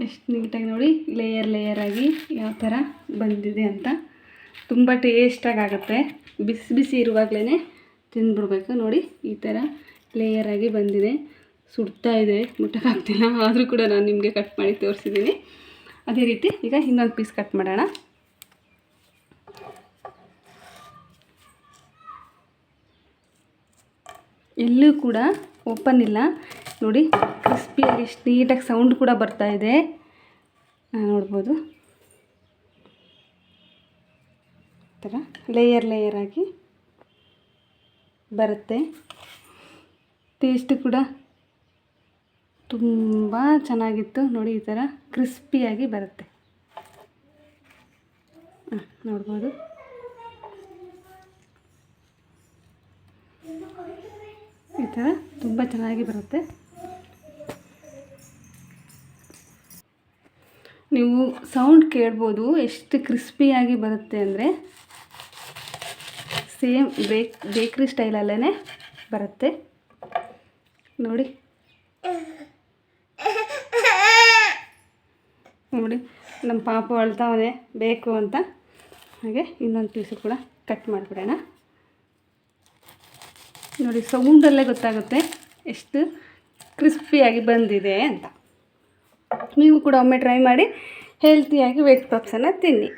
ಎಷ್ಟು ನೀಟಾಗಿ ನೋಡಿ ಲೇಯರ್ ಲೇಯರ್ ಆಗಿ ಯಾವ ಥರ ಬಂದಿದೆ ಅಂತ. ತುಂಬ ಟೇಸ್ಟಾಗಿ ಆಗುತ್ತೆ. ಬಿಸಿ ಬಿಸಿ ಇರುವಾಗಲೇ ತಿಂದ್ಬಿಡ್ಬೇಕು. ನೋಡಿ, ಈ ಥರ ಲೇಯರ್ ಆಗಿ ಬಂದಿದೆ. ಸುಡ್ತಾ ಇದೆ. ಮುಟ್ಟಕ್ಕಾಗ್ತಿಲ್ಲ. ಆದರೂ ಕೂಡ ನಾನು ನಿಮಗೆ ಕಟ್ ಮಾಡಿ ತೋರಿಸಿದ್ದೀನಿ ಅದೇ ರೀತಿ ಈಗ ಇನ್ನೊಂದು ಪೀಸ್ ಕಟ್ ಮಾಡೋಣ. ಎಲ್ಲೂ ಕೂಡ ಓಪನ್ ಇಲ್ಲ. ನೋಡಿ ಕ್ರಿಸ್ಪಿಯಾಗಿ ಎಷ್ಟು ನೀಟಾಗಿ ಸೌಂಡ್ ಕೂಡ ಬರ್ತಾ ಇದೆ. ನೋಡ್ಬೋದು. ಥರ ಲೇಯರ್ ಲೇಯರಾಗಿ ಬರುತ್ತೆ. ಟೇಸ್ಟ್ ಕೂಡ ತುಂಬ ಚೆನ್ನಾಗಿತ್ತು. ನೋಡಿ, ಈ ಥರ ಕ್ರಿಸ್ಪಿಯಾಗಿ ಬರುತ್ತೆ. ನೋಡ್ಬೋದು. ಥರ ತುಂಬ ಚೆನ್ನಾಗಿ ಬರುತ್ತೆ. ನೀವು ಸೌಂಡ್ ಕೇಳ್ಬೋದು, ಎಷ್ಟು ಕ್ರಿಸ್ಪಿಯಾಗಿ ಬರುತ್ತೆ ಅಂದರೆ ಸೇಮ್ ಬೇಕ್ ಬೇಕ್ರಿ ಸ್ಟೈಲಲ್ಲೇ ಬರುತ್ತೆ. ನೋಡಿ. ನೋಡಿ ನಮ್ಮ ಪಾಪು ಅಳ್ತಾವನೆ ಬೇಕು ಅಂತ. ಹಾಗೆ ಇನ್ನೊಂದು ಪೀಸು ಕೂಡ ಕಟ್ ಮಾಡಿಬಿಡೋಣ. ನೋಡಿ ಸೌಂಡಲ್ಲೇ ಗೊತ್ತಾಗುತ್ತೆ ಎಷ್ಟು ಕ್ರಿಸ್ಪಿಯಾಗಿ ಬಂದಿದೆ ಅಂತ. ನೀವು ಕೂಡ ಒಮ್ಮೆ ಟ್ರೈ ಮಾಡಿ ಹೆಲ್ತಿಯಾಗಿ ವೆಜ್ ಪಾಪ್ಸನ್ನು ತಿನ್ನಿ.